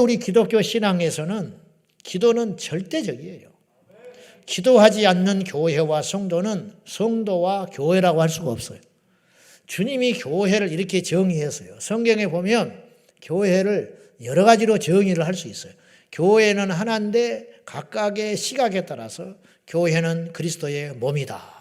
우리 기독교 신앙에서는 기도는 절대적이에요. 기도하지 않는 교회와 성도는 성도와 교회라고 할 수가 없어요. 주님이 교회를 이렇게 정의했어요. 성경에 보면 교회를 여러 가지로 정의를 할 수 있어요. 교회는 하나인데 각각의 시각에 따라서 교회는 그리스도의 몸이다.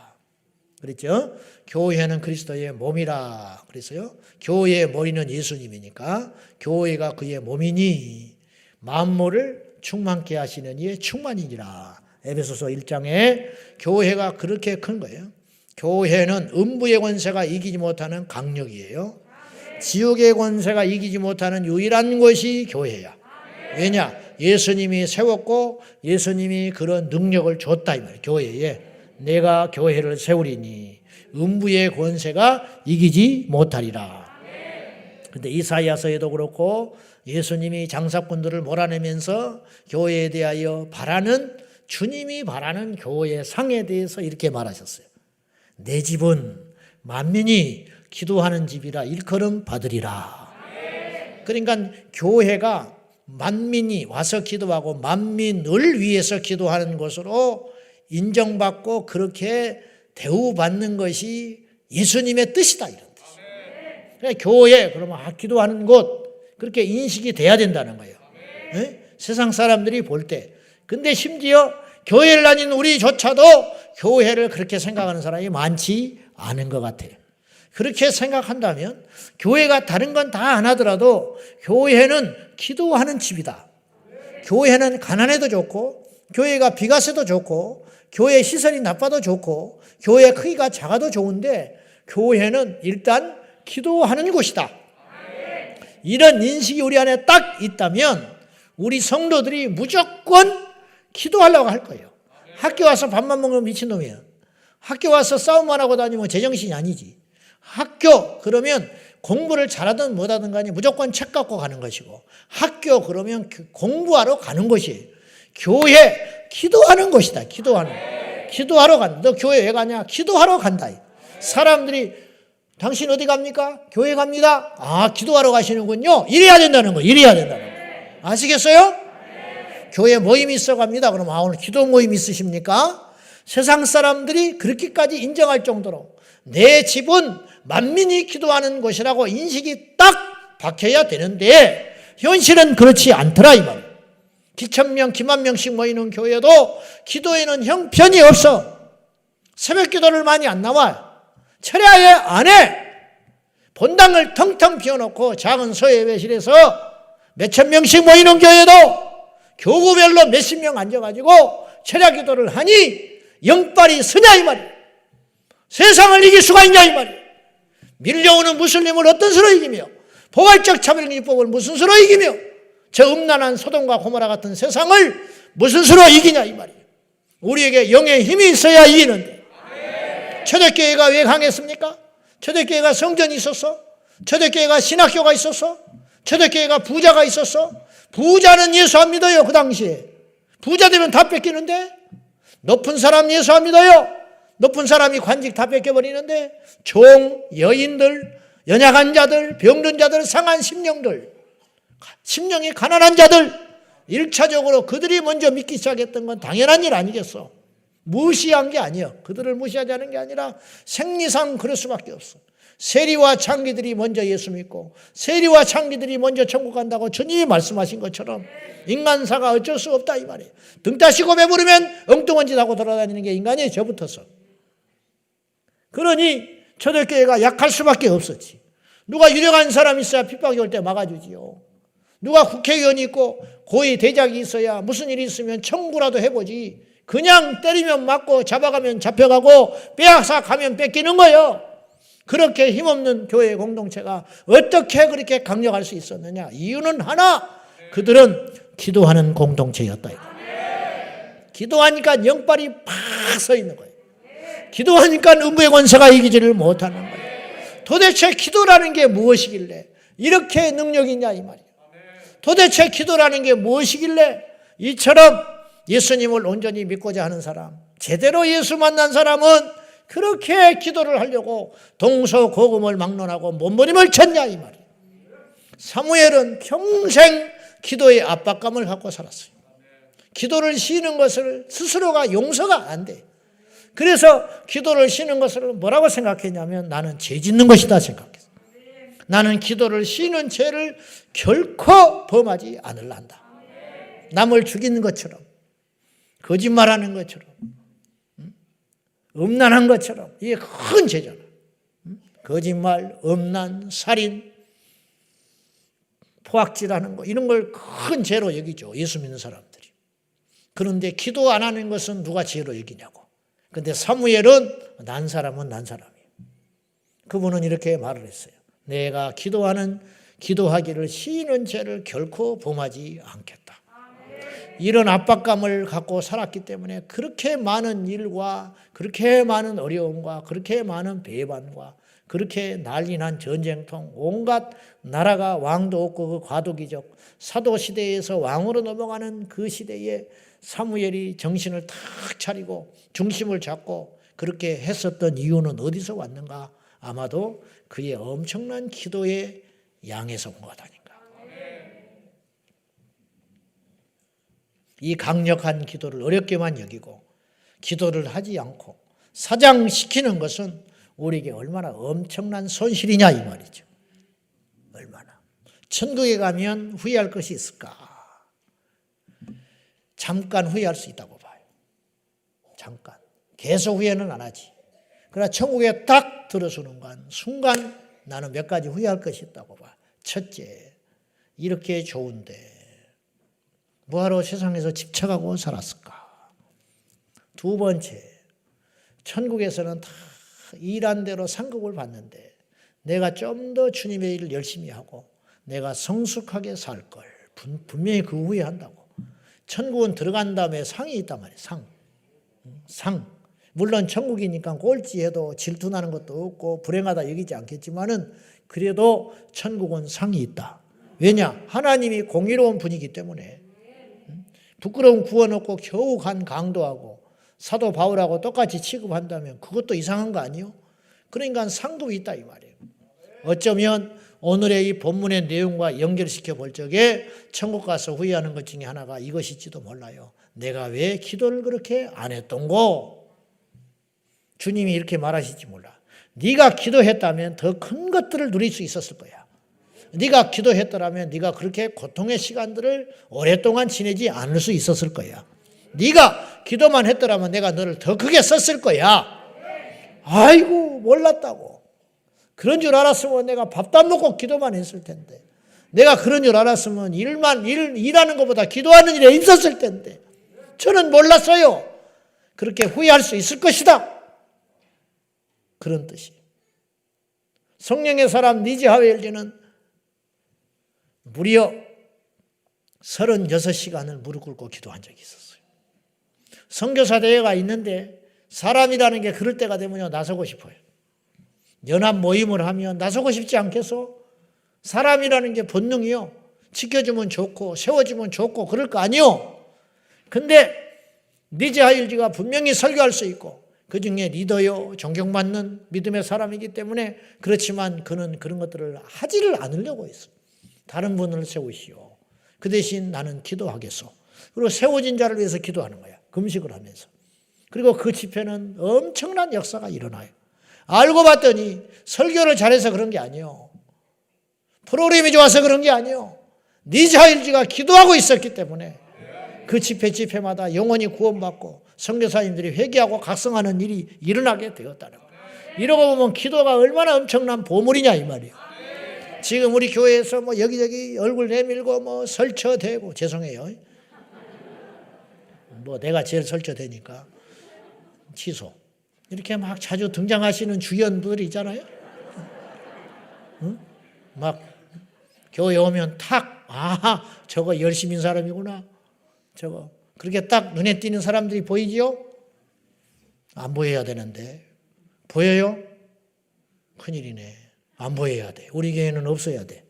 그랬죠? 교회는 그리스도의 몸이라 그랬어요. 교회의 머리는 예수님이니까 교회가 그의 몸이니 만물을 충만케 하시는 이의 충만이니라. 에베소서 1장에 교회가 그렇게 큰 거예요. 교회는 음부의 권세가 이기지 못하는 강력이에요. 지옥의 권세가 이기지 못하는 유일한 것이 교회야. 왜냐? 예수님이 세웠고 예수님이 그런 능력을 줬다 이 말이에요. 교회에 내가 교회를 세우리니 음부의 권세가 이기지 못하리라. 근데 이사야서에도 그렇고 예수님이 장사꾼들을 몰아내면서 교회에 대하여 바라는 주님이 바라는 교회의 상에 대해서 이렇게 말하셨어요. 내 집은 만민이 기도하는 집이라 일컬음 받으리라. 그러니까 교회가 만민이 와서 기도하고 만민을 위해서 기도하는 것으로 인정받고 그렇게 대우받는 것이 예수님의 뜻이다 이런 뜻이에요. 그러니까 교회 그러면 아, 기도하는 곳 그렇게 인식이 돼야 된다는 거예요. 예? 세상 사람들이 볼 때. 근데 심지어 교회를 다닌 우리조차도 교회를 그렇게 생각하는 사람이 많지 않은 것 같아요. 그렇게 생각한다면 교회가 다른 건 다 안 하더라도 교회는 기도하는 집이다. 교회는 가난해도 좋고 교회가 비가세도 좋고 교회 시설이 나빠도 좋고 교회 크기가 작아도 좋은데 교회는 일단 기도하는 곳이다. 이런 인식이 우리 안에 딱 있다면 우리 성도들이 무조건 기도하려고 할 거예요. 학교 와서 밥만 먹으면 미친놈이야. 학교 와서 싸움만 하고 다니면 제정신이 아니지. 학교 그러면 공부를 잘하든 못하든 간에 무조건 책 갖고 가는 것이고 학교 그러면 공부하러 가는 것이에요. 교회 기도하는 곳이다. 기도하는. 기도하러 간다. 너 교회 왜 가냐? 기도하러 간다. 사람들이 당신 어디 갑니까? 교회 갑니다. 아, 기도하러 가시는군요. 이래야 된다는 거. 이래야 된다는 거. 아시겠어요? 교회 모임 있어 갑니다. 그럼 아, 오늘 기도 모임 있으십니까? 세상 사람들이 그렇게까지 인정할 정도로 내 집은 만민이 기도하는 곳이라고 인식이 딱 박혀야 되는데 현실은 그렇지 않더라 이 말. 기천 명, 기만 명씩 모이는 교회도 기도에는 형편이 없어. 새벽 기도를 많이 안 나와요. 철야에 안 해. 본당을 텅텅 비워놓고 작은 서예배실에서 몇천 명씩 모이는 교회도 교구별로 몇십 명 앉아가지고 철야 기도를 하니 영빨이 서냐 이 말이에요. 세상을 이길 수가 있냐 이 말이에요. 밀려오는 무슬림을 어떤 수로 이기며 포괄적 차별기법을 무슨 수로 이기며 저 음란한 소돔과 고모라 같은 세상을 무슨 수로 이기냐 이 말이에요. 우리에게 영의 힘이 있어야 이기는데 초대교회가 왜 강했습니까? 초대교회가 성전이 있었어? 초대교회가 신학교가 있었어? 초대교회가 부자가 있었어? 부자는 예수 안 믿어요 그 당시에 부자 되면 다 뺏기는데 높은 사람 예수 안 믿어요 높은 사람이 관직 다 뺏겨버리는데 종, 여인들, 연약한 자들, 병든 자들, 상한 심령들 심령이 가난한 자들 일차적으로 그들이 먼저 믿기 시작했던 건 당연한 일 아니겠어 무시한 게 아니야 그들을 무시하자는 게 아니라 생리상 그럴 수밖에 없어 세리와 창기들이 먼저 예수 믿고 세리와 창기들이 먼저 천국 간다고 주님이 말씀하신 것처럼 인간사가 어쩔 수 없다 이 말이에요. 등 따시고 배부르면 엉뚱한 짓 하고 돌아다니는 게 인간이에요. 저부터서. 그러니 초대교회가 약할 수밖에 없었지. 누가 유력한 사람이 있어야 핍박이 올 때 막아주지요. 누가 국회의원이 있고 고위 대작이 있어야 무슨 일이 있으면 청구라도 해보지. 그냥 때리면 맞고 잡아가면 잡혀가고 빼앗아 가면 뺏기는 거예요. 그렇게 힘없는 교회 공동체가 어떻게 그렇게 강력할 수 있었느냐? 이유는 하나, 그들은 기도하는 공동체였다. 기도하니까 영빨이 팍 서 있는 거예요. 기도하니까 음부의 권세가 이기지를 못하는 거예요. 도대체 기도라는 게 무엇이길래 이렇게 능력이 있냐 이 말이에요. 도대체 기도라는 게 무엇이길래 이처럼 예수님을 온전히 믿고자 하는 사람, 제대로 예수 만난 사람은 그렇게 기도를 하려고 동서고금을 막론하고 몸부림을 쳤냐 이 말이에요. 사무엘은 평생 기도의 압박감을 갖고 살았어요. 기도를 쉬는 것을 스스로가 용서가 안 돼. 그래서 기도를 쉬는 것을 뭐라고 생각했냐면 나는 죄 짓는 것이다 생각했어. 나는 기도를 쉬는 죄를 결코 범하지 않을란다. 남을 죽이는 것처럼, 거짓말하는 것처럼, 음? 음란한 것처럼 이게 큰 죄잖아. 음? 거짓말, 음란, 살인, 포악질하는 거 이런 걸 큰 죄로 여기죠. 예수 믿는 사람들이. 그런데 기도 안 하는 것은 누가 죄로 여기냐고. 근데 사무엘은 난 사람은 난 사람이에요. 그분은 이렇게 말을 했어요. 내가 기도하는 기도하기를 쉬는 죄를 결코 범하지 않겠다. 이런 압박감을 갖고 살았기 때문에 그렇게 많은 일과 그렇게 많은 어려움과 그렇게 많은 배반과 그렇게 난리난 전쟁통 온갖 나라가 왕도 없고 그 과도기적 사도 시대에서 왕으로 넘어가는 그 시대에 사무엘이 정신을 탁 차리고 중심을 잡고 그렇게 했었던 이유는 어디서 왔는가? 아마도 그의 엄청난 기도의 양에서 온 것 아닌가. 이 강력한 기도를 어렵게만 여기고 기도를 하지 않고 사장시키는 것은 우리에게 얼마나 엄청난 손실이냐 이 말이죠. 얼마나. 천국에 가면 후회할 것이 있을까? 잠깐 후회할 수 있다고 봐요. 잠깐. 계속 후회는 안 하지. 그러나 천국에 딱 들어서는 간 순간 나는 몇 가지 후회할 것이 있다고 봐. 첫째, 이렇게 좋은데 뭐하러 세상에서 집착하고 살았을까? 두 번째, 천국에서는 다 일한 대로 상급을 받는데 내가 좀 더 주님의 일을 열심히 하고 내가 성숙하게 살 걸 분명히 그 후에 한다고. 천국은 들어간 다음에 상이 있단 말이에요. 상. 상. 물론 천국이니까 꼴찌해도 질투나는 것도 없고 불행하다 여기지 않겠지만은 그래도 천국은 상이 있다. 왜냐? 하나님이 공의로운 분이기 때문에 부끄러운 구원 없고 겨우 간 강도하고 사도 바울하고 똑같이 취급한다면 그것도 이상한 거 아니요? 그러니까 상도 있다 이 말이에요. 어쩌면 오늘의 이 본문의 내용과 연결시켜 볼 적에 천국 가서 후회하는 것 중에 하나가 이것일지도 몰라요. 내가 왜 기도를 그렇게 안 했던고? 주님이 이렇게 말하실지 몰라. 네가 기도했다면 더 큰 것들을 누릴 수 있었을 거야. 네가 기도했더라면 네가 그렇게 고통의 시간들을 오랫동안 지내지 않을 수 있었을 거야. 네가 기도만 했더라면 내가 너를 더 크게 썼을 거야. 아이고 몰랐다고. 그런 줄 알았으면 내가 밥도 안 먹고 기도만 했을 텐데. 내가 그런 줄 알았으면 일만 일 일하는 것보다 기도하는 일에 있었을 텐데. 저는 몰랐어요. 그렇게 후회할 수 있을 것이다. 그런 뜻이. 성령의 사람 니지 하웰리는 무려 36시간을 무릎 꿇고 기도한 적이 있었어요. 선교사 대회가 있는데 사람이라는 게 그럴 때가 되면 나서고 싶어요. 연합 모임을 하면 나서고 싶지 않겠어? 사람이라는 게 본능이요. 지켜주면 좋고 세워주면 좋고 그럴 거 아니요. 근데 니지 하일지가 분명히 설교할 수 있고 그 중에 리더요 존경받는 믿음의 사람이기 때문에 그렇지만 그는 그런 것들을 하지를 않으려고 했어. 다른 분을 세우시오. 그 대신 나는 기도하겠소. 그리고 세워진 자를 위해서 기도하는 거야. 금식을 하면서. 그리고 그 집회는 엄청난 역사가 일어나요. 알고 봤더니 설교를 잘해서 그런 게 아니요. 프로그램이 좋아서 그런 게 아니요. 니자일지가 기도하고 있었기 때문에 그 집회 집회마다 영원히 구원받고 선교사님들이 회개하고 각성하는 일이 일어나게 되었다는 거예요. 이러고 보면 기도가 얼마나 엄청난 보물이냐 이 말이에요. 지금 우리 교회에서 뭐 여기저기 얼굴 내밀고 뭐 설쳐대고 죄송해요. 뭐 내가 제일 설쳐대니까 취소. 이렇게 막 자주 등장하시는 주연분들이 있잖아요. 응? 막 교회 오면 탁, 아, 저거 열심인 사람이구나. 저거. 그렇게 딱 눈에 띄는 사람들이 보이지요? 안 보여야 되는데. 보여요? 큰일이네. 안 보여야 돼. 우리 교회는 없어야 돼.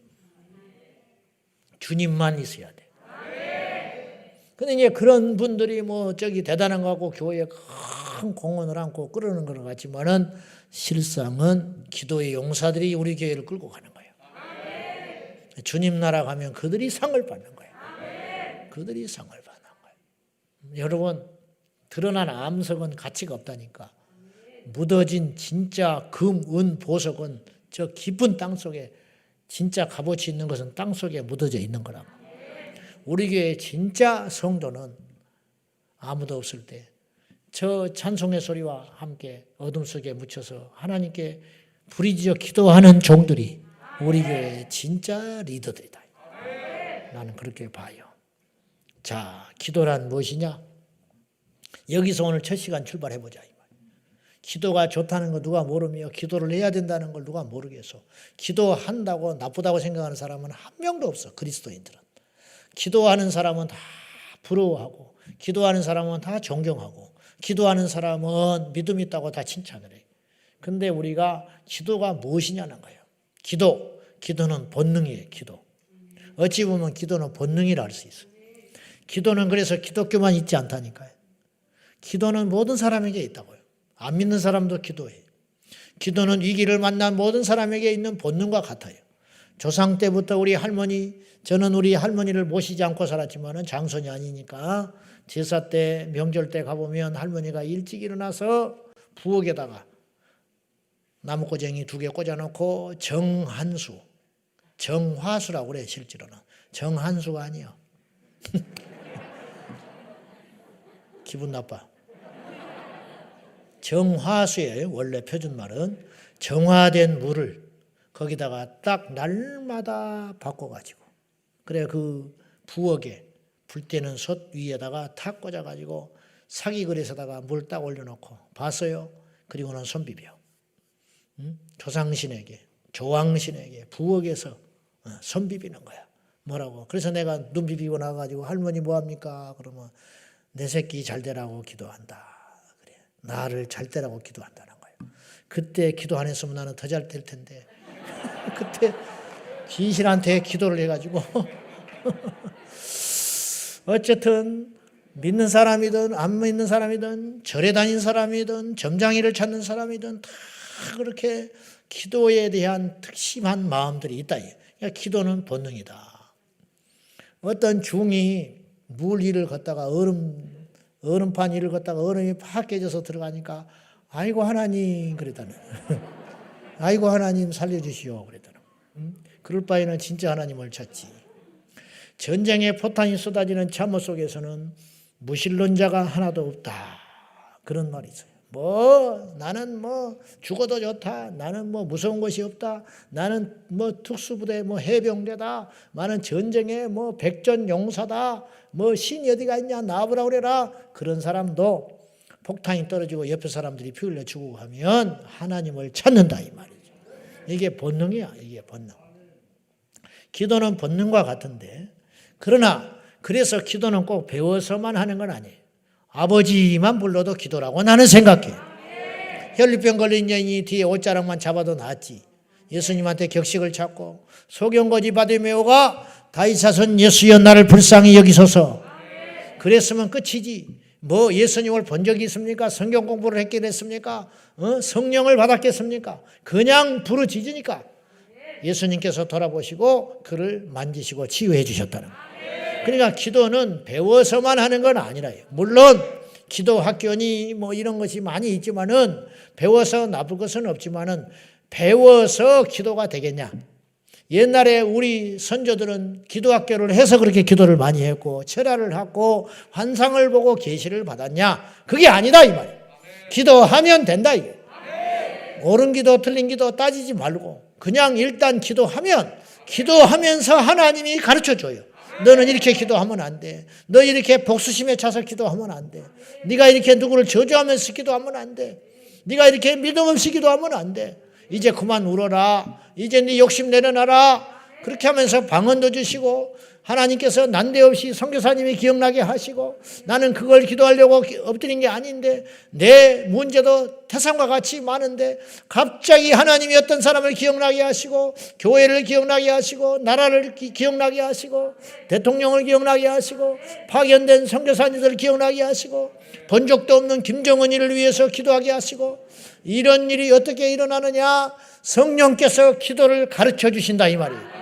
주님만 있어야 돼. 근데 이제 그런 분들이 뭐 저기 대단한 거 하고 교회에 큰 공헌을 안고 끌어는 것 같지만은 실상은 기도의 용사들이 우리 교회를 끌고 가는 거예요. 주님 나라 가면 그들이 상을 받는 거예요. 그들이 상을 받는 거예요. 여러분 드러난 암석은 가치가 없다니까. 묻어진 진짜 금, 은, 보석은 저 깊은 땅 속에 진짜 값어치 있는 것은 땅 속에 묻어져 있는 거라고. 우리 교회 진짜 성도는 아무도 없을 때 저 찬송의 소리와 함께 어둠 속에 묻혀서 하나님께 부리짖어 기도하는 종들이 우리 교회의 진짜 리더들이다. 나는 그렇게 봐요. 자, 기도란 무엇이냐? 여기서 오늘 첫 시간 출발해 보자. 기도가 좋다는 거 누가 모르며 기도를 해야 된다는 걸 누가 모르겠어. 기도한다고 나쁘다고 생각하는 사람은 한 명도 없어. 그리스도인들은. 기도하는 사람은 다 부러워하고 기도하는 사람은 다 존경하고 기도하는 사람은 믿음 있다고 다 칭찬을 해. 근데 우리가 기도가 무엇이냐는 거예요. 기도, 기도는 본능이에요. 기도. 어찌 보면 기도는 본능이라 할 수 있어요. 기도는 그래서 기독교만 있지 않다니까요. 기도는 모든 사람에게 있다고요. 안 믿는 사람도 기도해. 기도는 위기를 만난 모든 사람에게 있는 본능과 같아요. 조상 때부터 우리 할머니, 저는 우리 할머니를 모시지 않고 살았지만은 장손이 아니니까 제사 때, 명절 때 가보면 할머니가 일찍 일어나서 부엌에다가 나무꼬쟁이 두 개 꽂아놓고 정한수, 정화수라고 그래 실제로는 정한수가 아니야. 기분 나빠. 정화수의 원래 표준말은 정화된 물을 거기다가 딱 날마다 바꿔가지고 그래 그 부엌에 불 때는 솥 위에다가 탁 꽂아가지고 사기 그릇에다가 물 딱 올려놓고 봤어요. 그리고는 손 비벼. 응? 조상신에게 조왕신에게 부엌에서 어, 손 비비는 거야. 뭐라고? 그래서 내가 눈 비비고 나가지고 할머니 뭐 합니까? 그러면 내 새끼 잘 되라고 기도한다. 그래. 나를 잘 되라고 기도한다는 거예요. 그때 기도 안 했으면 나는 더 잘 될 텐데. 그때 귀신한테 기도를 해가지고 어쨌든 믿는 사람이든 안 믿는 사람이든 절에 다닌 사람이든 점장이를 찾는 사람이든 다 그렇게 기도에 대한 특심한 마음들이 있다. 그러니까 기도는 본능이다. 어떤 중이 물 위를 걷다가 얼음 얼음판 위를 걷다가 얼음이 팍 깨져서 들어가니까 아이고 하나님 그랬다는. 아이고 하나님 살려주시오 그랬다는. 그럴 바에는 진짜 하나님을 찾지. 전쟁의 포탄이 쏟아지는 참호 속에서는 무신론자가 하나도 없다. 그런 말이 있어요. 뭐 나는 뭐 죽어도 좋다. 나는 뭐 무서운 것이 없다. 나는 뭐 특수부대 뭐 해병대다. 나는 전쟁에 뭐 백전용사다. 뭐 신이 어디가 있냐 나보라 그래라. 그런 사람도 폭탄이 떨어지고 옆에 사람들이 피 흘려 죽고 하면 하나님을 찾는다 이 말이죠. 이게 본능이야. 이게 본능. 기도는 본능과 같은데 그러나 그래서 기도는 꼭 배워서만 하는 건 아니에요. 아버지만 불러도 기도라고 나는 생각해. 혈류병 걸린 여인이 뒤에 옷자락만 잡아도 낫지. 예수님한테 격식을 찾고 소경거지 바디메오가 다이사선 예수여 나를 불쌍히 여기소서. 그랬으면 끝이지. 뭐 예수님을 본 적이 있습니까? 성경 공부를 했게 됐습니까? 어? 성령을 받았겠습니까? 그냥 부르짖으니까 예수님께서 돌아보시고 그를 만지시고 치유해 주셨다는 거예요. 그러니까 기도는 배워서만 하는 건 아니라요. 물론 기도 학교니 뭐 이런 것이 많이 있지만은 배워서 나쁠 것은 없지만은 배워서 기도가 되겠냐? 옛날에 우리 선조들은 기도 학교를 해서 그렇게 기도를 많이 했고 철야를 하고 환상을 보고 계시를 받았냐? 그게 아니다 이 말이에요. 기도하면 된다 이게. 옳은 기도 틀린 기도 따지지 말고 그냥 일단 기도하면 기도하면서 하나님이 가르쳐 줘요. 너는 이렇게 기도하면 안 돼. 너 이렇게 복수심에 차서 기도하면 안 돼. 네가 이렇게 누구를 저주하면서 기도하면 안 돼. 네가 이렇게 믿음 없이 기도하면 안 돼. 이제 그만 울어라. 이제 네 욕심 내려놔라. 그렇게 하면서 방언도 주시고 하나님께서 난데없이 선교사님이 기억나게 하시고 나는 그걸 기도하려고 엎드린 게 아닌데 내 문제도 태산과 같이 많은데 갑자기 하나님이 어떤 사람을 기억나게 하시고 교회를 기억나게 하시고 나라를 기, 기억나게 하시고 대통령을 기억나게 하시고 파견된 선교사님들 기억나게 하시고 본 적도 없는 김정은이를 위해서 기도하게 하시고 이런 일이 어떻게 일어나느냐 성령께서 기도를 가르쳐 주신다 이 말이에요.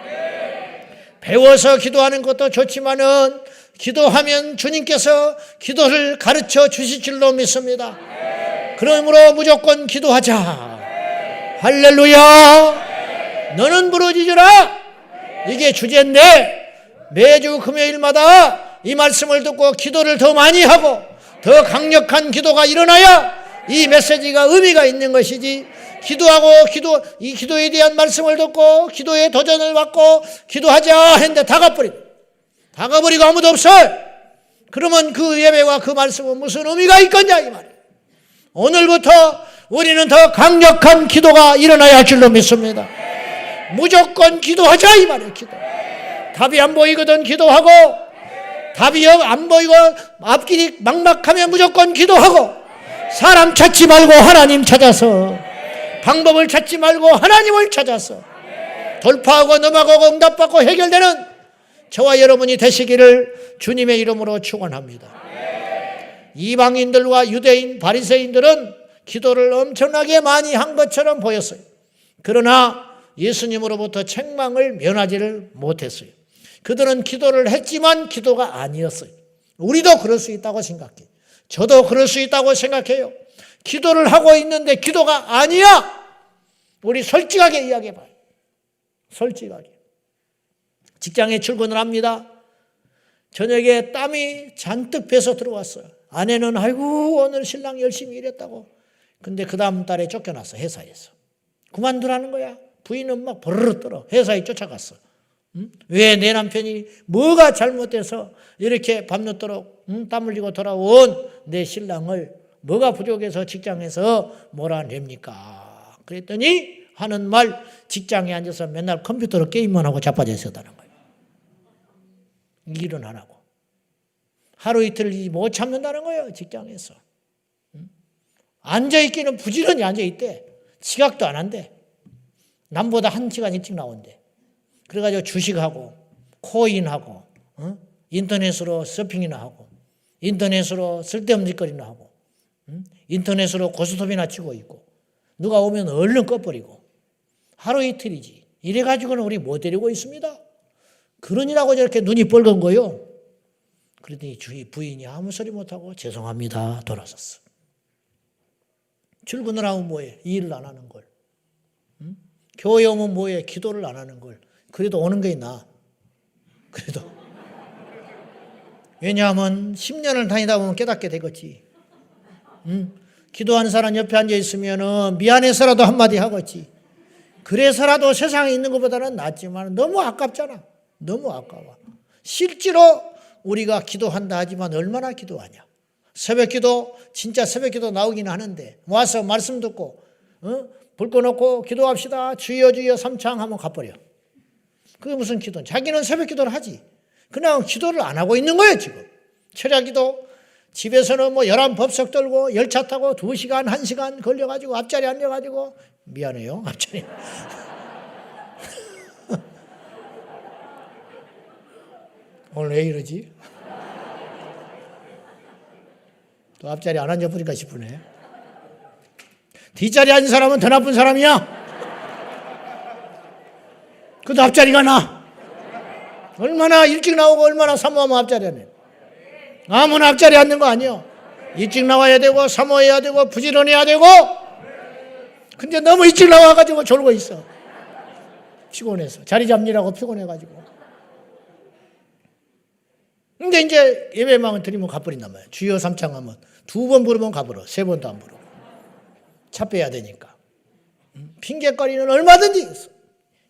배워서 기도하는 것도 좋지만은 기도하면 주님께서 기도를 가르쳐 주실 줄로 믿습니다. 그러므로 무조건 기도하자. 할렐루야. 너는 부러지지라. 이게 주제인데 매주 금요일마다 이 말씀을 듣고 기도를 더 많이 하고 더 강력한 기도가 일어나야 이 메시지가 의미가 있는 것이지 기도하고 기도 이 기도에 대한 말씀을 듣고 기도의 도전을 받고 기도하자 했는데 다 가버리고 다 가버리고 아무도 없어요. 그러면 그 예배와 그 말씀은 무슨 의미가 있겠냐 이 말이에요. 오늘부터 우리는 더 강력한 기도가 일어나야 할 줄로 믿습니다. 무조건 기도하자 이 말이에요. 기도. 답이 안 보이거든 기도하고 답이 안 보이고 앞길이 막막하면 무조건 기도하고 사람 찾지 말고 하나님 찾아서 방법을 찾지 말고 하나님을 찾아서 돌파하고 넘어가고 응답받고 해결되는 저와 여러분이 되시기를 주님의 이름으로 축원합니다. 이방인들과 유대인 바리새인들은 기도를 엄청나게 많이 한 것처럼 보였어요. 그러나 예수님으로부터 책망을 면하지를 못했어요. 그들은 기도를 했지만 기도가 아니었어요. 우리도 그럴 수 있다고 생각해요. 저도 그럴 수 있다고 생각해요. 기도를 하고 있는데 기도가 아니야. 우리 솔직하게 이야기해 봐요. 솔직하게. 직장에 출근을 합니다. 저녁에 땀이 잔뜩 배서 들어왔어요. 아내는 아이고 오늘 신랑 열심히 일했다고. 근데 그 다음 달에 쫓겨났어 회사에서. 그만두라는 거야. 부인은 막 버르르 떨어. 회사에 쫓아갔어. 응? 왜내 남편이 뭐가 잘못돼서 이렇게 밤늦도록 응? 땀 흘리고 돌아온 내 신랑을 뭐가 부족해서 직장에서 몰아냅니까? 그랬더니 하는 말 직장에 앉아서 맨날 컴퓨터로 게임만 하고 자빠져 있었다는 거예요. 일은 안 하고. 하루 이틀 못 참는다는 거예요, 직장에서. 앉아있기는 부지런히 앉아있대. 지각도 안 한대. 남보다 한 시간 일찍 나온대. 그래가지고 주식하고, 코인하고, 어? 인터넷으로 서핑이나 하고, 인터넷으로 쓸데없는 짓거리나 하고, 응? 인터넷으로 고스톱이나 치고 있고, 누가 오면 얼른 꺼버리고, 하루 이틀이지. 이래 가지고는 우리 못 데리고 있습니다. 그러니라고 저렇게 눈이 뻘건 거요. 그랬더니 주위 부인이 아무 소리 못하고 죄송합니다. 돌아섰어. 출근을 하면 뭐해? 일을 안 하는 걸. 응? 교회 오면 뭐해? 기도를 안 하는 걸. 그래도 오는 게 나. 그래도. 왜냐하면 10년을 다니다 보면 깨닫게 되겠지. 응? 기도하는 사람 옆에 앉아 있으면 미안해서라도 한마디 하겠지. 그래서라도 세상에 있는 것보다는 낫지만 너무 아깝잖아. 너무 아까워. 실제로 우리가 기도한다 하지만 얼마나 기도하냐. 새벽 기도, 진짜 새벽 기도 나오긴 하는데, 와서 말씀 듣고, 어? 불 꺼놓고 기도합시다. 주여 주여 삼창 하면 가버려. 그게 무슨 기도? 자기는 새벽 기도를 하지. 그냥 기도를 안 하고 있는 거예요, 지금. 철야 기도. 집에서는 뭐 열한 법석 떨고 열차 타고 두 시간, 한 시간 걸려가지고 앞자리 앉아가지고 미안해요, 앞자리. 오늘 왜 이러지? 또 앞자리 안 앉아보니까 싶으네. 뒷자리 앉은 사람은 더 나쁜 사람이야. 그도 앞자리가 나. 얼마나 일찍 나오고 얼마나 사모하면 앞자리 앉네. 아무나 앞자리 앉는 거 아니요. 일찍 나와야 되고 사모해야 되고 부지런해야 되고. 근데 너무 일찍 나와가지고 졸고 있어. 피곤해서 자리 잡느라고 피곤해가지고. 근데 이제 예배망을 드리면 가버린단 말이야. 주여 삼창 하면 두 번 부르면 가버려. 세 번도 안 부르고. 차 빼야 되니까. 음, 핑계거리는 얼마든지 있어.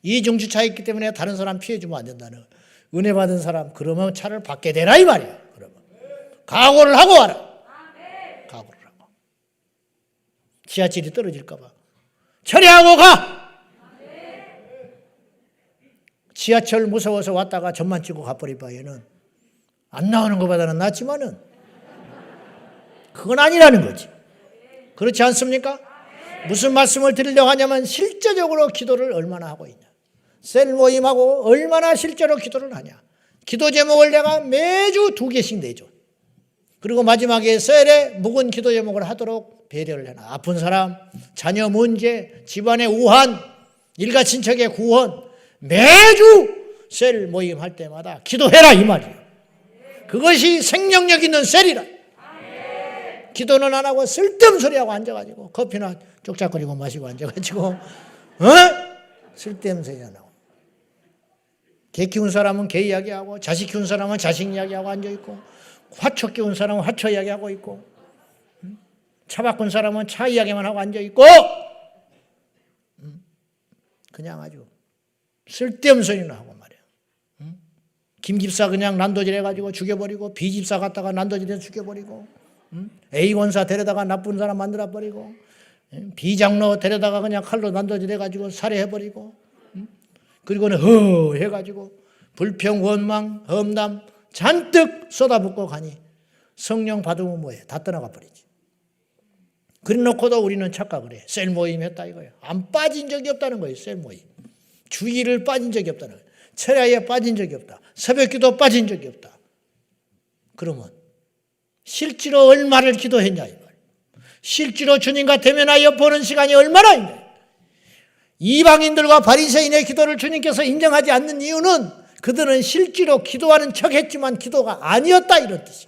이중주차 있기 때문에 다른 사람 피해주면 안 된다는 은혜 받은 사람 그러면 차를 받게 되라 이 말이야. 각오를 하고 와라. 각오를 하고. 지하철이 떨어질까봐 처리하고 가. 지하철 무서워서 왔다가 전만 찍고 가버릴 바에는 안 나오는 것보다는 낫지만은 그건 아니라는 거지. 그렇지 않습니까? 무슨 말씀을 드리려고 하냐면 실제적으로 기도를 얼마나 하고 있냐. 셀 모임하고 얼마나 실제로 기도를 하냐. 기도 제목을 내가 매주 두 개씩 내줘. 그리고 마지막에 셀에 묵은 기도 제목을 하도록 배려를 해놔. 아픈 사람, 자녀 문제, 집안의 우한, 일가 친척의 구원 매주 셀 모임 할 때마다 기도해라 이 말이에요. 그것이 생명력 있는 셀이라. 기도는 안 하고 쓸데없는 소리하고 앉아가지고 커피나 쪽짝거리고 마시고 앉아가지고 어? 쓸데없는 소리 안 하고 개 키운 사람은 개 이야기하고 자식 키운 사람은 자식 이야기하고 앉아있고 화초 키운 사람은 화초 이야기하고 있고 음? 차 바꾼 사람은 차 이야기만 하고 앉아 있고 음? 그냥 아주 쓸데없는 소리나 하고 말이야 음? 김 집사 그냥 난도질 해가지고 죽여버리고 B 집사 갔다가 난도질해서 죽여버리고 음? A 원사 데려다가 나쁜 사람 만들어 버리고 음? B 장로 데려다가 그냥 칼로 난도질 해가지고 살해해버리고 음? 그리고는 허 해가지고 불평 원망 험담 잔뜩 쏟아붓고 가니 성령 받으면 뭐해 다 떠나가 버리지. 그래 놓고도 우리는 착각을 해. 셀 모임 했다 이거예요. 안 빠진 적이 없다는 거예요 셀 모임. 주의를 빠진 적이 없다는 거예요. 철야에 빠진 적이 없다. 새벽 기도 빠진 적이 없다. 그러면 실제로 얼마를 기도했냐 이 말. 실제로 주님과 대면하여 보는 시간이 얼마나 있냐. 이방인들과 바리새인의 기도를 주님께서 인정하지 않는 이유는 그들은 실제로 기도하는 척 했지만 기도가 아니었다 이런 뜻이에요.